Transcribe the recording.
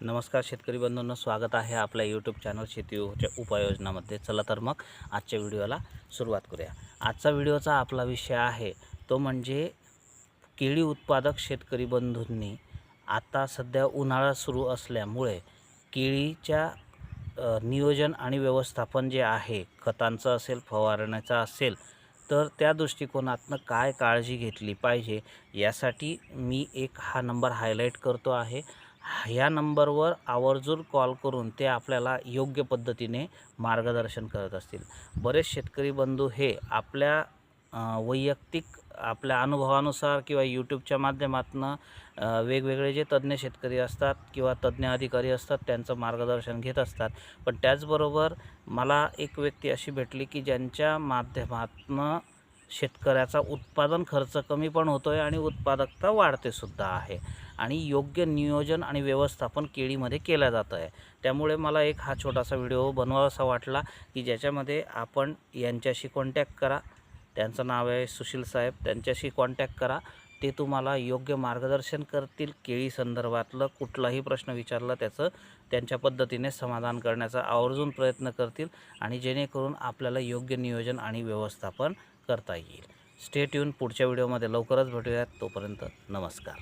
नमस्कार शेतकरी बंधूंनो स्वागत आहे आपल्या यूट्यूब चॅनल शेतीच्या उपाययोजनामध्ये. चला तर मग आजच्या व्हिडिओला सुरुवात करूया. आजचा व्हिडिओचा आपला विषय आहे तो म्हणजे केळी उत्पादक शेतकरी बंधूंनी आता सध्या उन्हाळा सुरू असल्यामुळे केळीच्या नियोजन आणि व्यवस्थापन जे आहे खतांचं असेल फवारण्याचं असेल तर त्या दृष्टिकोनातनं काय काळजी घेतली पाहिजे यासाठी मी एक हा नंबर हायलाईट करतो आहे. ह्या नंबरवर आवर्जून कॉल करून ते आपल्याला योग्य पद्धतीने मार्गदर्शन करत असतील. बरेच शेतकरी बंधू हे आपल्या वैयक्तिक आपल्या अनुभवानुसार किंवा यूट्यूबच्या माध्यमातून वेगवेगळे जे तज्ज्ञ शेतकरी असतात किंवा तज्ज्ञ अधिकारी असतात त्यांचं मार्गदर्शन घेत असतात. पण त्याचबरोबर मला एक व्यक्ती अशी भेटली की ज्यांच्या माध्यमातनं शेतकऱ्याचा उत्पादन खर्च कमी पण होतो आहे आणि उत्पादकता वाढते सुद्धा आहे. आणि योग्य नियोजन आणि व्यवस्थापन केळीमध्ये केलं जातं आहे. त्यामुळे मला एक हा छोटासा व्हिडिओ बनवावासा वाटला की ज्याच्यामध्ये आपण यांच्याशी कॉन्टॅक्ट करा. त्यांचं नाव आहे सुशील साहेब. त्यांच्याशी कॉन्टॅक्ट करा. ते तुम्हाला योग्य मार्गदर्शन करतील. केळी संदर्भातलं कुठलाही प्रश्न विचारला त्याचं त्यांच्या पद्धतीने समाधान करण्याचा आवर्जून प्रयत्न करतील आणि जेणेकरून आपल्याला योग्य नियोजन आणि व्यवस्थापन करता येईल. स्टेट येऊन पुढच्या व्हिडिओमध्ये लवकरच भेटूयात. तोपर्यंत नमस्कार.